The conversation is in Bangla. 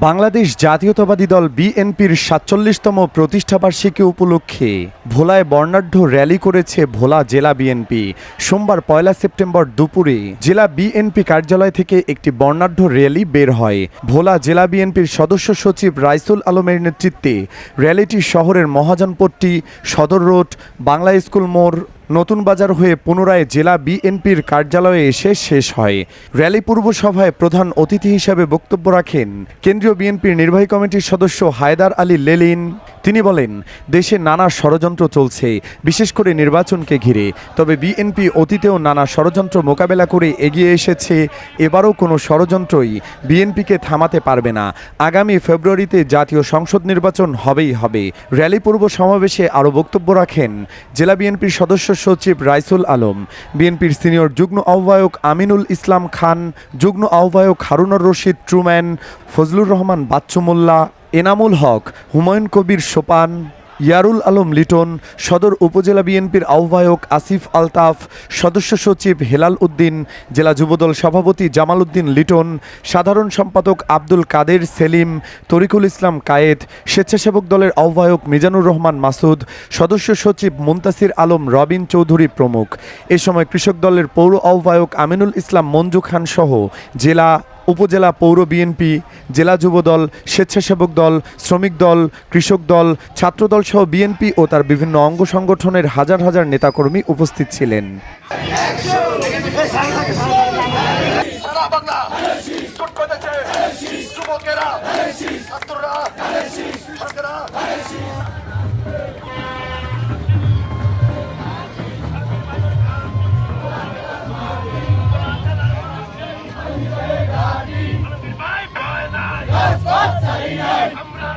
বাংলাদেশ জাতীয়তাবাদী দল বিএনপির সাতচল্লিশতম প্রতিষ্ঠাবার্ষিকী উপলক্ষে ভোলায় বর্ণাঢ্য র্যালি করেছে ভোলা জেলা বিএনপি। সোমবার পয়লা সেপ্টেম্বর দুপুরে জেলা বিএনপি কার্যালয় থেকে একটি বর্ণাঢ্য র্যালি বের হয়। ভোলা জেলা বিএনপির সদস্য সচিব রাইসুল আলমের নেতৃত্বে র্যালিটি শহরের মহাজনপট্টি, সদর রোড, বাংলা স্কুল মোড় নতুন বাজার হয়ে পুনরায় জেলা বিএনপির কার্যালয়ে এসে শেষ হয়। র্যালি পূর্ব সভায় প্রধান অতিথি হিসেবে বক্তব্য রাখেন কেন্দ্রীয় বিএনপির নির্বাহী কমিটির সদস্য হায়দার আলী লেলিন। তিনি বলেন, দেশে নানা ষড়যন্ত্র চলছে, বিশেষ করে নির্বাচনকে ঘিরে। তবে বিএনপি অতীতেও নানা ষড়যন্ত্র মোকাবেলা করে এগিয়ে এসেছে, এবারও কোনো ষড়যন্ত্রই বিএনপিকে থামাতে পারবে না। আগামী ফেব্রুয়ারিতে জাতীয় সংসদ নির্বাচন হবেই হবে। র্যালি পূর্ব সমাবেশে আরও বক্তব্য রাখেন জেলা বিএনপির সদস্য সচিব রাইসুল আলম। বিএনপির সিনিয়র যুগ্ম আহ্বায়ক আমিনুল ইসলাম খান, যুগ্ম আহ্বায়ক হারুনর রশিদ, ট্রুম্যান, ফজলুর রহমান বাচ্চু মোল্লা এনামুল হক, হুমায়ুন কবির সোপান, ইয়ারুল আলম লিটন, সদর উপজেলা বিএনপির আহ্বায়ক আসিফ আলতাফ, সদস্য সচিব হেলাল উদ্দিন, জেলা যুবদল সভাপতি জামাল উদ্দিন লিটন, সাধারণ সম্পাদক আব্দুল কাদের সেলিম, তরিকুল ইসলাম কায়েদ স্বেচ্ছাসেবক দলের আহ্বায়ক মিজানুর রহমান মাসুদ, সদস্য সচিব মুন্তাসির আলম রবিন চৌধুরী প্রমুখ। এ সময় কৃষক দলের পৌর আহ্বায়ক আমিনুল ইসলাম মঞ্জু খান সহ জেলা উপজেলা পৌর বিএনপি, জেলা যুবদল স্বেচ্ছাসেবক দল, শ্রমিক দল, কৃষক দল, ছাত্রদল সহ বিএনপি ও তার বিভিন্ন অঙ্গ সংগঠনের হাজার হাজার নেতাকর্মী উপস্থিত ছিলেন।